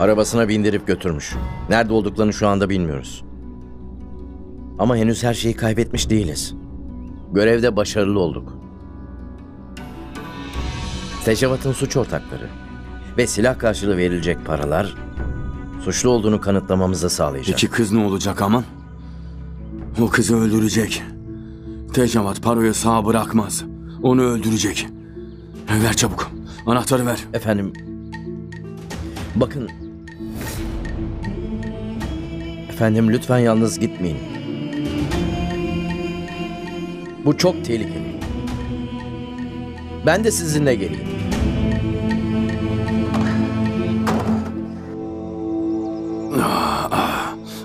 Arabasına bindirip götürmüş. Nerede olduklarını şu anda bilmiyoruz. Ama henüz her şeyi kaybetmiş değiliz. Görevde başarılı olduk. Tecavat'ın suç ortakları ve silah karşılığı verilecek paralar suçlu olduğunu kanıtlamamızı sağlayacak. Peki kız ne olacak aman? O kızı öldürecek. Tecavat paroyu sağ bırakmaz. Onu öldürecek. Ver çabuk. Anahtarı ver. Efendim, bakın. Efendim lütfen yalnız gitmeyin. Bu çok tehlikeli. Ben de sizinle geleyim.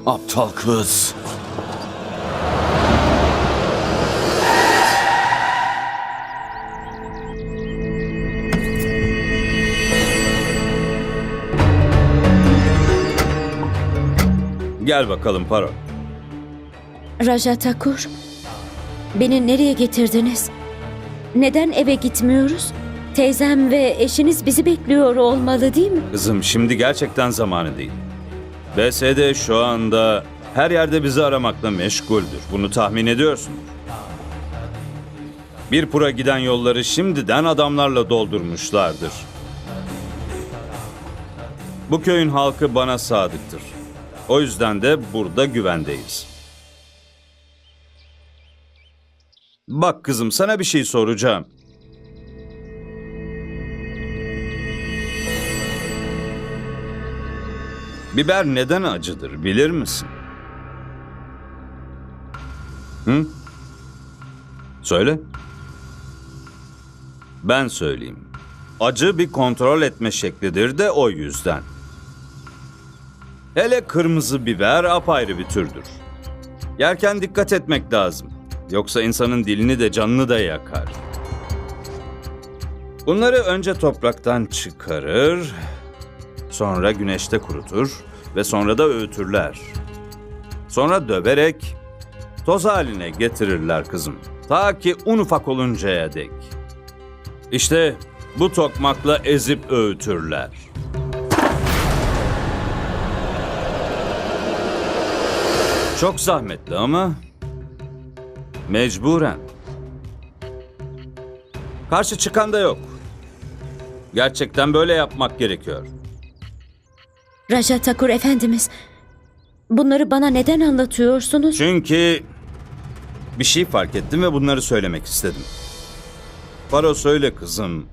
Aptal kız. Gel bakalım Paro. Raja Takur, beni nereye getirdiniz? Neden eve gitmiyoruz? Teyzem ve eşiniz bizi bekliyor olmalı değil mi? Kızım şimdi gerçekten zamanı değil. BSD şu anda her yerde bizi aramakla meşguldür. Bunu tahmin ediyorsun. Bir pura giden yolları şimdiden adamlarla doldurmuşlardır. Bu köyün halkı bana sadıktır. O yüzden de burada güvendeyiz. Bak kızım sana bir şey soracağım. Biber neden acıdır bilir misin? Hı? Söyle. Ben söyleyeyim. Acı bir kontrol etme şeklidir de o yüzden. Hele kırmızı biber apayrı bir türdür. Yerken dikkat etmek lazım. Yoksa insanın dilini de canını da yakar. Bunları önce topraktan çıkarır, Sonra güneşte kurutur ve sonra da öğütürler. Sonra döverek toz haline getirirler kızım. Ta ki un ufak oluncaya dek. İşte bu tokmakla ezip öğütürler. Çok zahmetli ama mecburen. Karşı çıkan da yok. Gerçekten böyle yapmak gerekiyor. Raja Takur efendimiz, bunları bana neden anlatıyorsunuz? Çünkü bir şey fark ettim ve bunları söylemek istedim. Faro söyle kızım.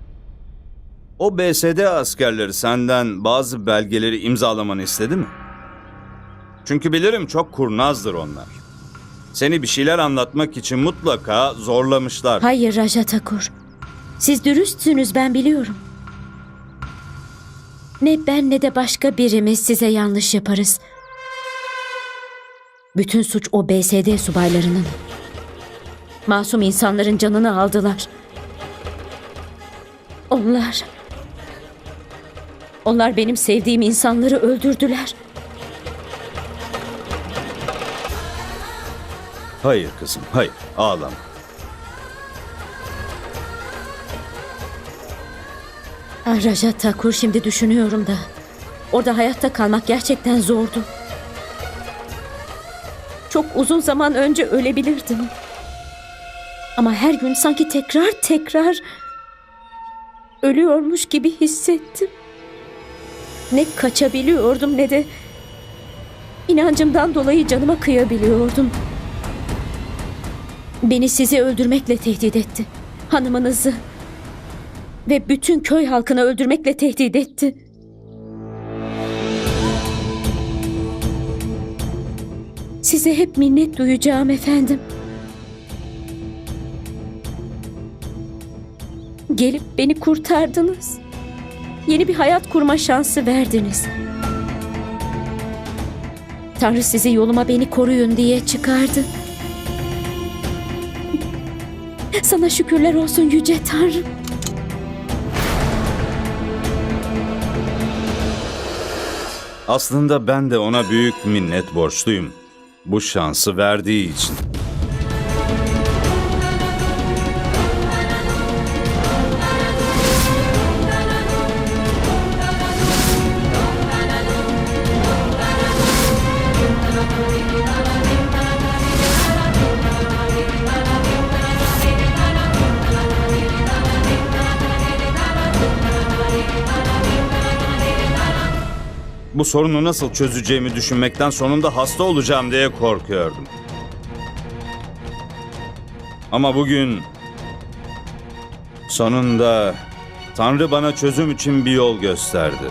O BSD askerleri senden bazı belgeleri imzalamanı istedi mi? Çünkü bilirim çok kurnazdır onlar. Seni bir şeyler anlatmak için mutlaka zorlamışlar. Hayır Raja Takur. Siz dürüstsünüz ben biliyorum. Ne ben ne de başka birimiz size yanlış yaparız. Bütün suç o BSD subaylarının. Masum insanların canını aldılar. Onlar... Onlar benim sevdiğim insanları öldürdüler. Hayır kızım, hayır. Ağlama. Ah, Raja Takur şimdi düşünüyorum da. Orada hayatta kalmak gerçekten zordu. Çok uzun zaman önce ölebilirdim. Ama her gün sanki tekrar tekrar ölüyormuş gibi hissettim. Ne kaçabiliyordum ne de inancımdan dolayı canıma kıyabiliyordum. Beni sizi öldürmekle tehdit etti. Hanımınızı, ve bütün köy halkını öldürmekle tehdit etti. Size hep minnet duyacağım efendim. Gelip beni kurtardınız. Yeni bir hayat kurma şansı verdiniz. Tanrı sizi yoluma beni koruyun diye çıkardı. Sana şükürler olsun yüce Tanrım. Aslında ben de ona büyük minnet borçluyum. Bu şansı verdiği için. Bu sorunu nasıl çözeceğimi düşünmekten sonunda hasta olacağım diye korkuyordum. Ama bugün sonunda Tanrı bana çözüm için bir yol gösterdi.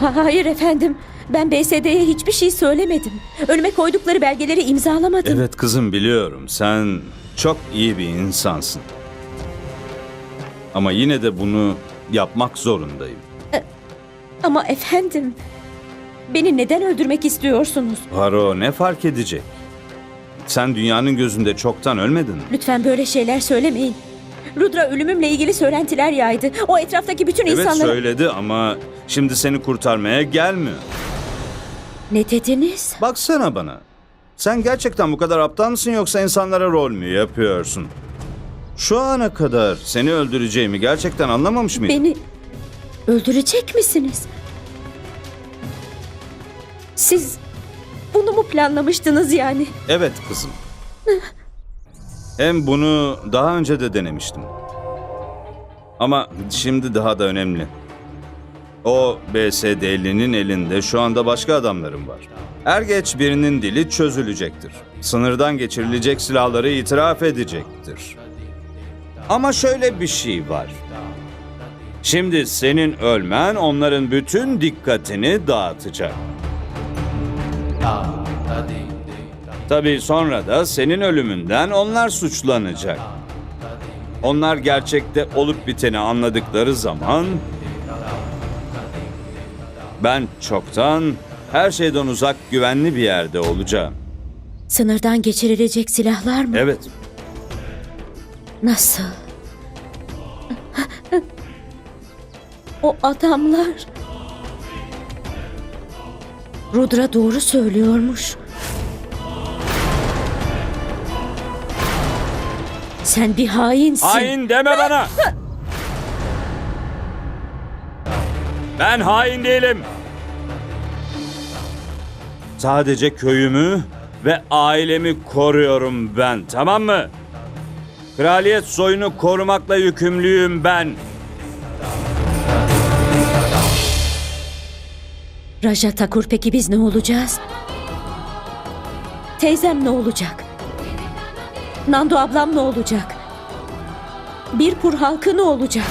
Ha- Hayır efendim. Ben BSD'ye hiçbir şey söylemedim. Önüme koydukları belgeleri imzalamadım. Evet kızım biliyorum sen çok iyi bir insansın. Ama yine de bunu yapmak zorundayım. Ama efendim, beni neden öldürmek istiyorsunuz? Paro ne fark edecek? Sen dünyanın gözünde çoktan ölmedin mi? Lütfen böyle şeyler söylemeyin. Rudra ölümümle ilgili söylentiler yaydı. O etraftaki bütün Evet insanlara... söyledi ama şimdi seni kurtarmaya gelmiyor. Ne dediniz? Baksana bana. Sen gerçekten bu kadar aptal mısın yoksa insanlara rol mü yapıyorsun? Şu ana kadar seni öldüreceğimi gerçekten anlamamış mıydın? Beni öldürecek misiniz? Siz bunu mu planlamıştınız yani? Evet kızım. Hem bunu daha önce de denemiştim. Ama şimdi daha da önemli. O BSD'linin elinde şu anda başka adamlarım var. Er geç birinin dili çözülecektir. Sınırdan geçirilecek silahları itiraf edecektir. Ama şöyle bir şey var. Şimdi senin ölmen onların bütün dikkatini dağıtacak. Tabii sonra da senin ölümünden onlar suçlanacak. Onlar gerçekte olup biteni anladıkları zaman ben çoktan her şeyden uzak güvenli bir yerde olacağım. Sınırdan geçirilecek silahlar mı? Evet. Nasıl? O adamlar... Rudra doğru söylüyormuş. Sen bir hainsin. Hain deme bana. Ben hain değilim. Sadece köyümü ve ailemi koruyorum ben, tamam mı? Kraliyet soyunu korumakla yükümlüyüm ben. Raja Takur peki biz ne olacağız? Teyzem ne olacak? Nando ablam ne olacak? Birpur halkı ne olacak?